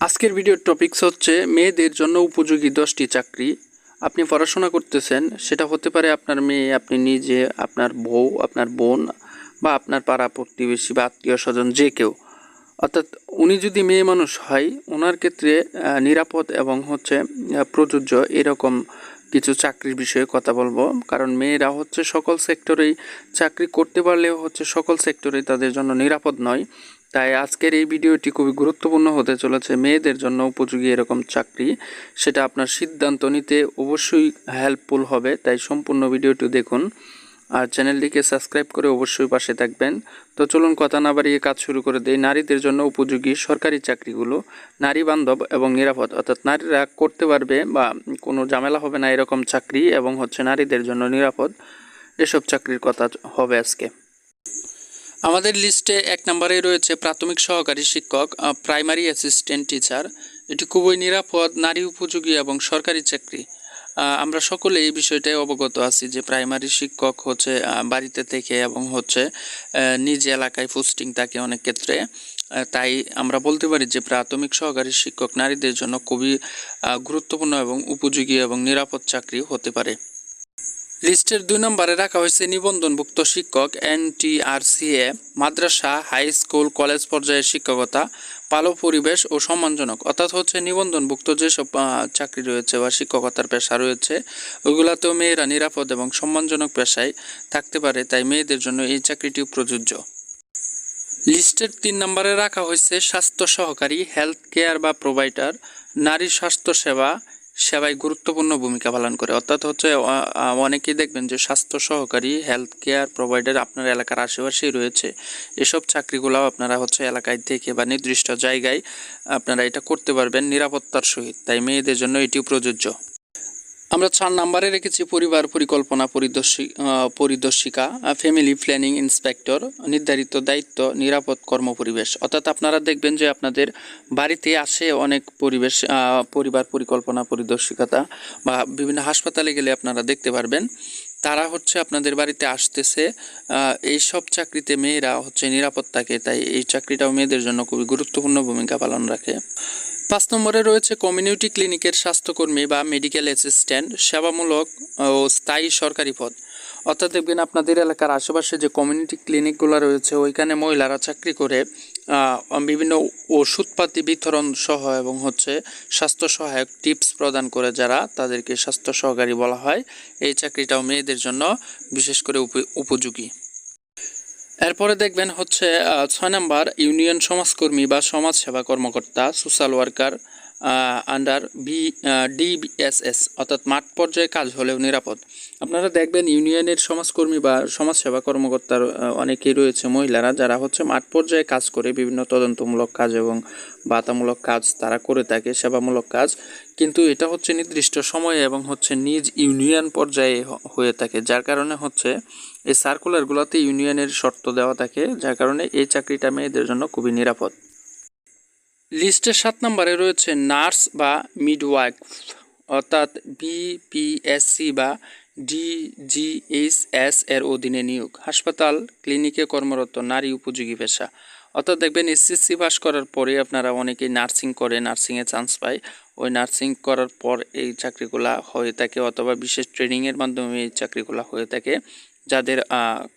আজকের ভিডিওর টপিকস হচ্ছে মেয়েদের জন্য উপযোগী দশটি চাকরি। আপনি পড়াশোনা করতেছেন, সেটা হতে পারে আপনার মেয়ে, আপনি নিজে, আপনার বউ, আপনার বোন বা আপনার পাড়া প্রতিবেশী বা আত্মীয় স্বজন, যে কেউ। অর্থাৎ উনি যদি মেয়ে মানুষ হয় ওনার ক্ষেত্রে নিরাপদ এবং হচ্ছে প্রযোজ্য এরকম কিছু চাকরির বিষয়ে কথা বলব। কারণ মেয়েরা হচ্ছে সকল সেক্টরেই চাকরি করতে পারলেও হচ্ছে সকল সেক্টরেই তাদের জন্য নিরাপদ নয়। তাই আজকের এই ভিডিওটি খুবই গুরুত্বপূর্ণ হতে চলেছে মেয়েদের জন্য উপযোগী এরকম চাকরি, সেটা আপনার সিদ্ধান্ত নিতে অবশ্যই হেল্পফুল হবে, তাই সম্পূর্ণ ভিডিওটি দেখুন। আর চ্যানেলটিকে সাবস্ক্রাইব করে অবশ্যই পাশে থাকবেন। তো চলুন কথা না বাড়িয়ে কাজ শুরু করে দেই। নারীদের জন্য উপযোগী সরকারি চাকরিগুলো নারী বান্ধব এবং নিরাপদ, অর্থাৎ নারীরা করতে পারবে বা কোনো ঝামেলা হবে না এরকম চাকরি এবং হচ্ছে নারীদের জন্য নিরাপদ, এসব চাকরির কথা হবে আজকে। আমাদের লিস্টে এক নম্বরে রয়েছে প্রাথমিক সহকারী শিক্ষক প্রাইমারি অ্যাসিস্ট্যান্ট টিচার। এটি খুবই নিরাপদ, নারী উপযোগী এবং সরকারি চাকরি। আমরা সকলে এই বিষয়টাই অবগত আছি যে প্রাইমারি শিক্ষক হচ্ছে বাড়িতে থেকে এবং হচ্ছে নিজ এলাকায় পোস্টিং থাকে অনেক ক্ষেত্রে। তাই আমরা বলতে পারি যে প্রাথমিক সহকারী শিক্ষক নারীদের জন্য খুবই গুরুত্বপূর্ণ এবং উপযোগী এবং নিরাপদ চাকরি হতে পারে। লিস্টের দুই নম্বরে রাখা হয়েছে নিবন্ধনভুক্ত শিক্ষক, এনটিআরসিএ, মাদ্রাসা, হাই স্কুল, কলেজ পর্যায়ের শিক্ষকতা, ভালো পরিবেশ ও সম্মানজনক। অর্থাৎ হচ্ছে নিবন্ধনভুক্ত যেসব চাকরি রয়েছে বা শিক্ষকতার পেশা রয়েছে, ওইগুলাতেও মেয়েরা নিরাপদ এবং সম্মানজনক পেশায় থাকতে পারে, তাই মেয়েদের জন্য এই চাকরিটিও প্রযোজ্য। লিস্টের তিন নম্বরে রাখা হয়েছে স্বাস্থ্য সহকারী হেলথ কেয়ার বা প্রোভাইডার নারী স্বাস্থ্য সেবা সেবায় গুরুত্বপূর্ণ ভূমিকা পালন করে। অর্থাৎ হচ্ছে অনেকেই দেখবেন যে স্বাস্থ্য সহকারী হেলথ কেয়ার প্রোভাইডার আপনার এলাকার আশেপাশেই রয়েছে। এসব চাকরিগুলাও আপনারা হচ্ছে এলাকায় থেকে বা নির্দিষ্ট জায়গায় আপনারা এটা করতে পারবেন নিরাপত্তার সহিত। তাই মেয়েদের জন্য এটিও প্রযোজ্য। আমরা চার নাম্বারে রেখেছি পরিবার পরিকল্পনা পরিদর্শী পরিদর্শিকা ফ্যামিলি প্ল্যানিং ইন্সপেক্টর নির্ধারিত দায়িত্ব, নিরাপদ কর্ম পরিবেশ অর্থাৎ আপনারা দেখবেন যে আপনাদের বাড়িতে আসে অনেক পরিবেশ পরিবার পরিকল্পনা পরিদর্শিকাতা বা বিভিন্ন হাসপাতালে গেলে আপনারা দেখতে পারবেন। তারা হচ্ছে আপনাদের বাড়িতে আসতেছে এই সব চাকরিতে মেয়েরা হচ্ছে নিরাপদ থাকে তাই এই চাকরিটাও মেয়েদের জন্য খুবই গুরুত্বপূর্ণ ভূমিকা পালন রাখে। পাঁচ নম্বরে রয়েছে কমিউনিটি ক্লিনিকের স্বাস্থ্যকর্মী বা মেডিকেল অ্যাসিস্ট্যান্ট, সেবামূলক ও স্থায়ী সরকারি পদ। অর্থাৎ দেখবেন আপনাদের এলাকার আশেপাশে যে কমিউনিটি ক্লিনিকগুলো রয়েছে, ওইখানে মহিলারা চাকরি করে বিভিন্ন ওষুধপাতি বিতরণ সহ এবং হচ্ছে স্বাস্থ্য সহায়ক টিপস প্রদান করে যারা তাদেরকে স্বাস্থ্য সহকারী বলা হয়, এই চাকরিটাও মেয়েদের জন্য বিশেষ করে উপ- উপযোগী। এরপরে দেখবেন হচ্ছে ছয় নাম্বার ইউনিয়ন সমাজকর্মী বা সমাজ সেবা কর্মকর্তা social worker under B DBSS অর্থাৎ মাঠ পর্যায়ে কাজ হলেও নিরাপদ। আপনারা দেখবেন ইউনিয়নের সমাজকর্মী বা সমাজসেবা কর্মকর্তার অনেকেই রয়েছে মহিলারা যারা হচ্ছে মাঠ পর্যায়ে কাজ করে বিভিন্ন তদন্তমূলক কাজ এবং বাতামূলক কাজ তারা করে থাকে, সেবামূলক কাজ। কিন্তু এটা হচ্ছে নির্দিষ্ট সময়ে এবং হচ্ছে নিজ ইউনিয়ন পর্যায়ে হয়ে থাকে, যার কারণে হচ্ছে এই সার্কুলারগুলোতে ইউনিয়নের শর্ত দেওয়া থাকে, যার কারণে এই চাকরিটা মেয়েদের জন্য খুবই নিরাপদ। লিস্টের সাত নম্বরে রয়েছে নার্স বা মিডওয়াইফ, অর্থাৎ বিপিএসসি বা ডিজিএইচএস এর অধীনে নিয়োগ। হাসপাতাল, ক্লিনিকে কর্মরত, নারী উপযোগী পেশা। অর্থাৎ দেখবেন এসএসসি পাস করার পরে আপনারা অনেকেই নার্সিং করে নার্সিংয়ে চান্স পায়। ওই নার্সিং করার পর এই চাকরিগুলা হয়ে থাকে অথবা বিশেষ ট্রেনিংয়ের মাধ্যমে এই চাকরিগুলা হয়ে থাকে। যাদের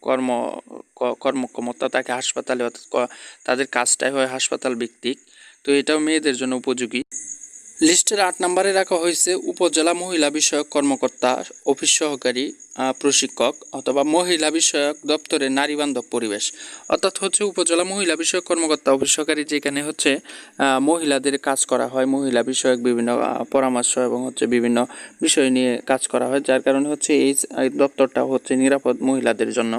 কর্ম কর্মক্ষমতা থাকে হাসপাতালে অর্থাৎ তাদের কাজটাই হয় হাসপাতাল ভিত্তিক। তো এটাও মেয়েদের জন্য উপযোগী। লিস্টের আট নম্বরে রাখা হয়েছে উপজেলা মহিলা বিষয়ক কর্মকর্তা, অফিস সহকারী প্রশিক্ষক অথবা মহিলা বিষয়ক দপ্তরে নারী বান্ধব পরিবেশ। অর্থাৎ হচ্ছে উপজেলা মহিলা বিষয়ক কর্মকর্তা, অফিস সহকারী যেখানে হচ্ছে মহিলাদের কাজ করা হয়, মহিলা বিষয়ক বিভিন্ন পরামর্শ এবং হচ্ছে বিভিন্ন বিষয় নিয়ে কাজ করা হয়, যার কারণে হচ্ছে এই দপ্তরটা হচ্ছে নিরাপদ মহিলাদের জন্য।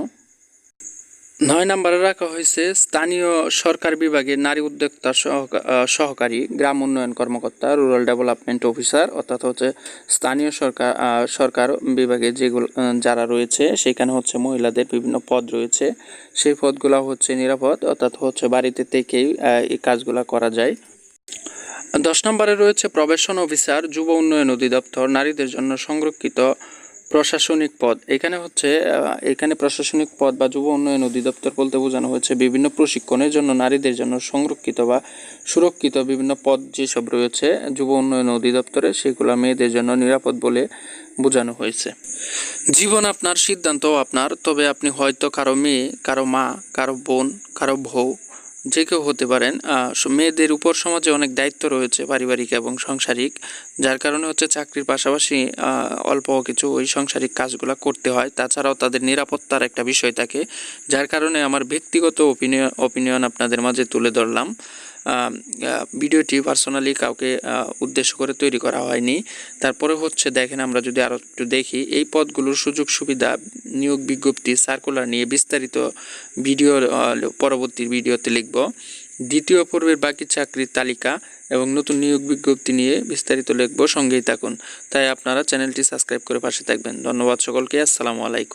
নয় নম্বরে রাখা হয়েছে, স্থানীয় সরকার বিভাগে নারী উদ্যোক্তা সহকা- সহকারী গ্রাম উন্নয়ন কর্মকর্তা, রুরাল ডেভেলপমেন্ট অফিসার, অর্থাৎ হচ্ছে স্থানীয় সরকার সরকার বিভাগে যেগুলো যারা রয়েছে, সেখানে হচ্ছে মহিলাদের বিভিন্ন পদ রয়েছে। সেই পদগুলো হচ্ছে নিরাপদ, অর্থাৎ হচ্ছে বাড়িতে থেকেই এই কাজগুলো করা যায়। দশ নম্বরে রয়েছে প্রবেশন অফিসার, যুব উন্নয়ন অধিদপ্তর, নারীদের জন্য সংরক্ষিত প্রশাসনিক পদ। এখানে হচ্ছে এখানে প্রশাসনিক পদ বা যুব উন্নয়ন অধিদপ্তর বলতে বোঝানো হয়েছে বিভিন্ন প্রশিক্ষণের জন্য নারীদের জন্য সংরক্ষিত বা সুরক্ষিত বিভিন্ন পদ যেসব রয়েছে যুব উন্নয়ন অধিদপ্তরে, সেগুলো মেয়েদের জন্য নিরাপদ বলে বোঝানো হয়েছে। জীবন আপনার সিদ্ধান্ত আপনার, তবে আপনি হয়তো কারও মেয়ে, কারও মা, কারও বোন, কারও বউ যে কেউ হতে পারেন মেয়েদের উপর সমাজে অনেক দায়িত্ব রয়েছে পারিবারিক এবং সাংসারিক, যার কারণে হচ্ছে চাকরির পাশাপাশি অল্প কিছু ওই সাংসারিক কাজগুলো করতে হয়। তাছাড়াও তাদের নিরাপত্তার একটা বিষয় থাকে, যার কারণে আমার ব্যক্তিগত ওপিনিয়ন অপিনিয়ন আপনাদের মাঝে তুলে ধরলাম। ভিডিওটি পার্সোনালি কাউকে উদ্দেশ্য করে তৈরি করা হয়নি। তারপরে হচ্ছে দেখেন আমরা যদি আরও একটু দেখি, এই পদগুলোর সুযোগ সুবিধা নিয়োগ বিজ্ঞপ্তি সার্কুলার নিয়ে বিস্তারিত ভিডিও পরবর্তী ভিডিওতে লিখব। দ্বিতীয় পর্বের বাকি চাকরির তালিকা এবং নতুন নিয়োগ বিজ্ঞপ্তি নিয়ে বিস্তারিত লিখব, সঙ্গেই থাকুন। তাই আপনারা চ্যানেলটি সাবস্ক্রাইব করে পাশে থাকবেন। ধন্যবাদ সকলকে, আসসালামু আলাইকুম।